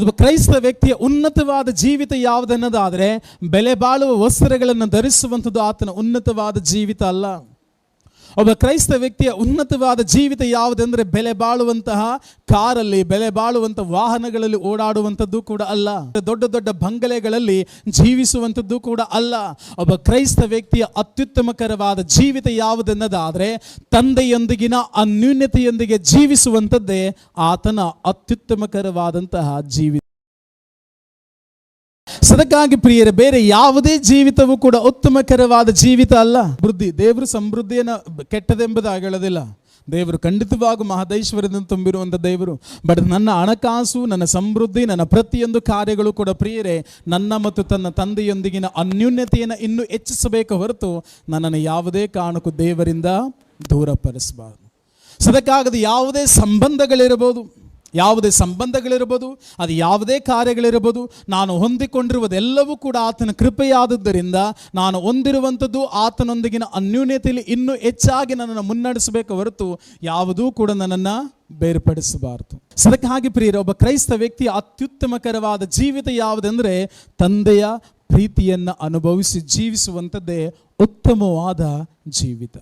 ಒಬ್ಬ ಕ್ರೈಸ್ತ ವ್ಯಕ್ತಿಯ ಉನ್ನತವಾದ ಜೀವಿತ ಯಾವುದನ್ನದಾದರೆ ಬೆಲೆ ಬಾಳುವ ವಸ್ತ್ರಗಳನ್ನು ಧರಿಸುವಂಥದ್ದು ಆತನ ಉನ್ನತವಾದ ಜೀವಿತ ಅಲ್ಲ. ಒಬ್ಬ ಕ್ರೈಸ್ತ ವ್ಯಕ್ತಿಯ ಉನ್ನತವಾದ ಜೀವಿತ ಯಾವುದೆಂದರೆ ಬೆಲೆ ಬಾಳುವಂತಹ ಕಾರಲ್ಲಿ, ಬೆಲೆ ಬಾಳುವಂತಹ ವಾಹನಗಳಲ್ಲಿ ಓಡಾಡುವಂಥದ್ದು ಕೂಡ ಅಲ್ಲ. ದೊಡ್ಡ ದೊಡ್ಡ ಬಂಗಲೆಗಳಲ್ಲಿ ಜೀವಿಸುವಂಥದ್ದು ಕೂಡ ಅಲ್ಲ. ಒಬ್ಬ ಕ್ರೈಸ್ತ ವ್ಯಕ್ತಿಯ ಅತ್ಯುತ್ತಮಕರವಾದ ಜೀವಿತ ಯಾವುದೆನ್ನದಾದರೆ ತಂದೆಯೊಂದಿಗಿನ ಅನ್ಯೂನ್ಯತೆಯೊಂದಿಗೆ ಜೀವಿಸುವಂಥದ್ದೇ ಆತನ ಅತ್ಯುತ್ತಮಕರವಾದಂತಹ ಜೀವಿತ ಸದಕ್ಕಾಗಿ ಪ್ರಿಯರೇ, ಬೇರೆ ಯಾವುದೇ ಜೀವಿತವೂ ಕೂಡ ಉತ್ತಮಕರವಾದ ಜೀವಿತ ಅಲ್ಲ. ವೃದ್ಧಿ, ದೇವರು ಸಮೃದ್ಧಿಯನ್ನು ಕೆಟ್ಟದೆಂಬುದಾಗಿ ಹೇಳೋದಿಲ್ಲ ದೇವರು ಖಂಡಿತವಾಗೂ ಮಹದೇಶ್ವರದಿಂದ ತುಂಬಿರುವಂಥ ದೇವರು. ಬಟ್ ನನ್ನ ಹಣಕಾಸು, ನನ್ನ ಸಮೃದ್ಧಿ, ನನ್ನ ಪ್ರತಿಯೊಂದು ಕಾರ್ಯಗಳು ಕೂಡ ಪ್ರಿಯರೇ, ನನ್ನ ಮತ್ತು ತನ್ನ ತಂದೆಯೊಂದಿಗಿನ ಅನ್ಯೂನ್ಯತೆಯನ್ನು ಇನ್ನೂ ಹೆಚ್ಚಿಸಬೇಕು ಹೊರತು ನನ್ನನ್ನು ಯಾವುದೇ ಕಾರಣಕ್ಕೂ ದೇವರಿಂದ ದೂರಪಡಿಸಬಾರದು. ಸದಕ್ಕಾಗದ ಯಾವುದೇ ಸಂಬಂಧಗಳಿರಬಹುದು. ಯಾವುದೇ ಸಂಬಂಧಗಳಿರ್ಬೋದು ಅದು ಯಾವುದೇ ಕಾರ್ಯಗಳಿರ್ಬೋದು ನಾನು ಹೊಂದಿಕೊಂಡಿರುವುದೆಲ್ಲವೂ ಕೂಡ ಆತನ ಕೃಪೆಯಾದದ್ದರಿಂದ ನಾನು ಹೊಂದಿರುವಂಥದ್ದು ಆತನೊಂದಿಗಿನ ಅನ್ಯೂನ್ಯತೆಯಲ್ಲಿ ಇನ್ನೂ ಹೆಚ್ಚಾಗಿ ನನ್ನನ್ನು ಮುನ್ನಡೆಸಬೇಕು ಹೊರತು ಯಾವುದೂ ಕೂಡ ನನ್ನನ್ನು ಬೇರ್ಪಡಿಸಬಾರದು. ಸದಕ್ಕಾಗಿ ಪ್ರಿಯರ, ಒಬ್ಬ ಕ್ರೈಸ್ತ ವ್ಯಕ್ತಿಯ ಅತ್ಯುತ್ತಮಕರವಾದ ಜೀವಿತ ಯಾವುದೆಂದರೆ ತಂದೆಯ ಪ್ರೀತಿಯನ್ನು ಅನುಭವಿಸಿ ಜೀವಿಸುವಂಥದ್ದೇ ಉತ್ತಮವಾದ ಜೀವಿತ.